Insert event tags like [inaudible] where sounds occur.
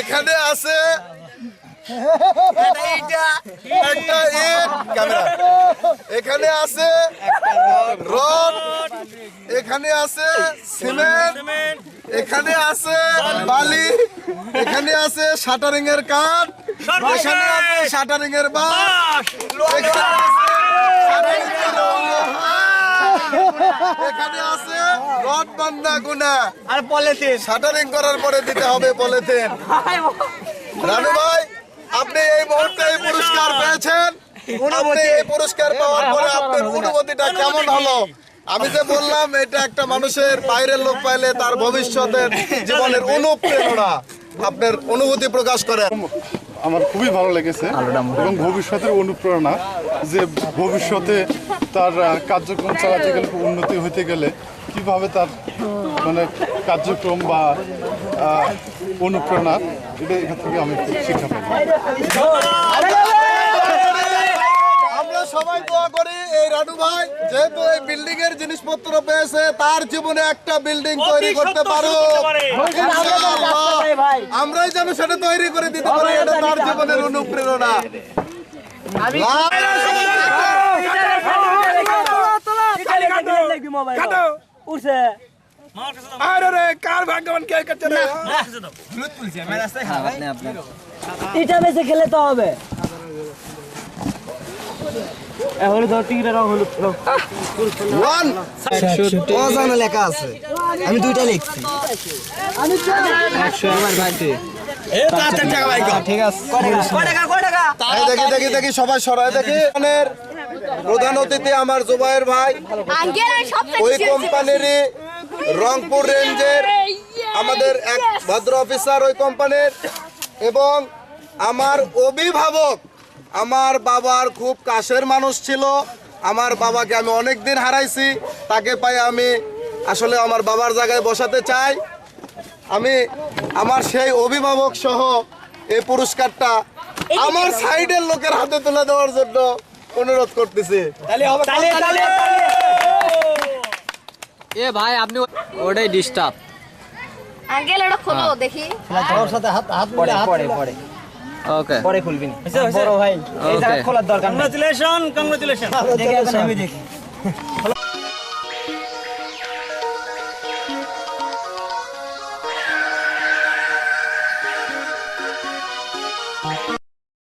এখানে আছে একটা ইট ক্যামেরা। এখানে আছে রড এখানে আছে সিমেন্ট এখানে আছে বালি এখানে আছে শাটারিং এর কাঠ এখানে আছে শাটারিং এর বাঁশ এখানে আছে শাটারিং এর লোহা। এখানে আছে রড বান্ধা গুনা আর পলিথিন। শাটারিং করার পরে দিতে হবে পলিথিন। রানু ভাই আপনি এই মুহূর্তে এই পুরস্কার পেয়েছেন। আপনি এই পুরস্কার পাওয়ার পরে আপনার অনুভূতিটা কেমন হলো? আমি যে বললাম এটা একটা মানুষের বাইরের লোক পাইলে তার ভবিষ্যতের জীবনের অনুপ্রেরণা। আপনার অনুভূতি প্রকাশ করেন। আমার খুবই ভালো লেগেছে এবং ভবিষ্যতের অনুপ্রেরণা যে ভবিষ্যতে তার কার্যক্রম চালাতে গেলে উন্নতি হতে গেলে কীভাবে তার মানে কার্যক্রম বা অনুপ্রেরণা এটা এখান থেকে আমি শিক্ষা পাই আমরা সবাই দোয়া করি এই রানু ভাই যেহেতু এই বিল্ডিং এর জিনিসপত্র পেয়েছে তার জীবনে একটা বিল্ডিং তৈরি করতে পারো। আমরাই যেন সেটা তৈরি করে দিতে পারি এটা তার জীবনের অনুপ্রেরণা উঠছে। এটা বেশি খেলে তো হবে। হলুদ ধর টিকিটের রং হলুদ ওয়ান অজানা লেখা আছে। আমি দুইটা লিখছি। ঠিক আছে। এই দেখি দেখি দেখি সবাই সরাই দেখি। প্রধান অতিথি আমার জুবাইর ভাই ওই কোম্পানিরই রংপুর রেঞ্জের আমাদের এক ভদ্র অফিসার ওই কোম্পানির এবং আমার অভিভাবক আমার বাবার খুব কাছের মানুষ ছিল। আমার বাবাকে আমি অনেক দিন হারাইছি তাকে পাই আমি আসলে আমার বাবার জায়গায় বসাতে চাই। আমি আমার সেই অভিভাবক সহ এই পুরস্কারটা আমার সাইডের লোকের হাতে তুলে দেওয়ার জন্য অনুরোধ করতেছি। এ ভাই আপনি ওটাই ডিস্টার্ব আঙ্কেল খোলো দেখি। তোর সাথে হাত হাত পড়ে পড়ে পড়ে ওকে। পরে খুলবি না। বড় ভাই এই জায়গা খোলার দরকার কংগ্রাচুলেশন কংগ্রাচুলেশন দেখি আমি দেখি। [laughs]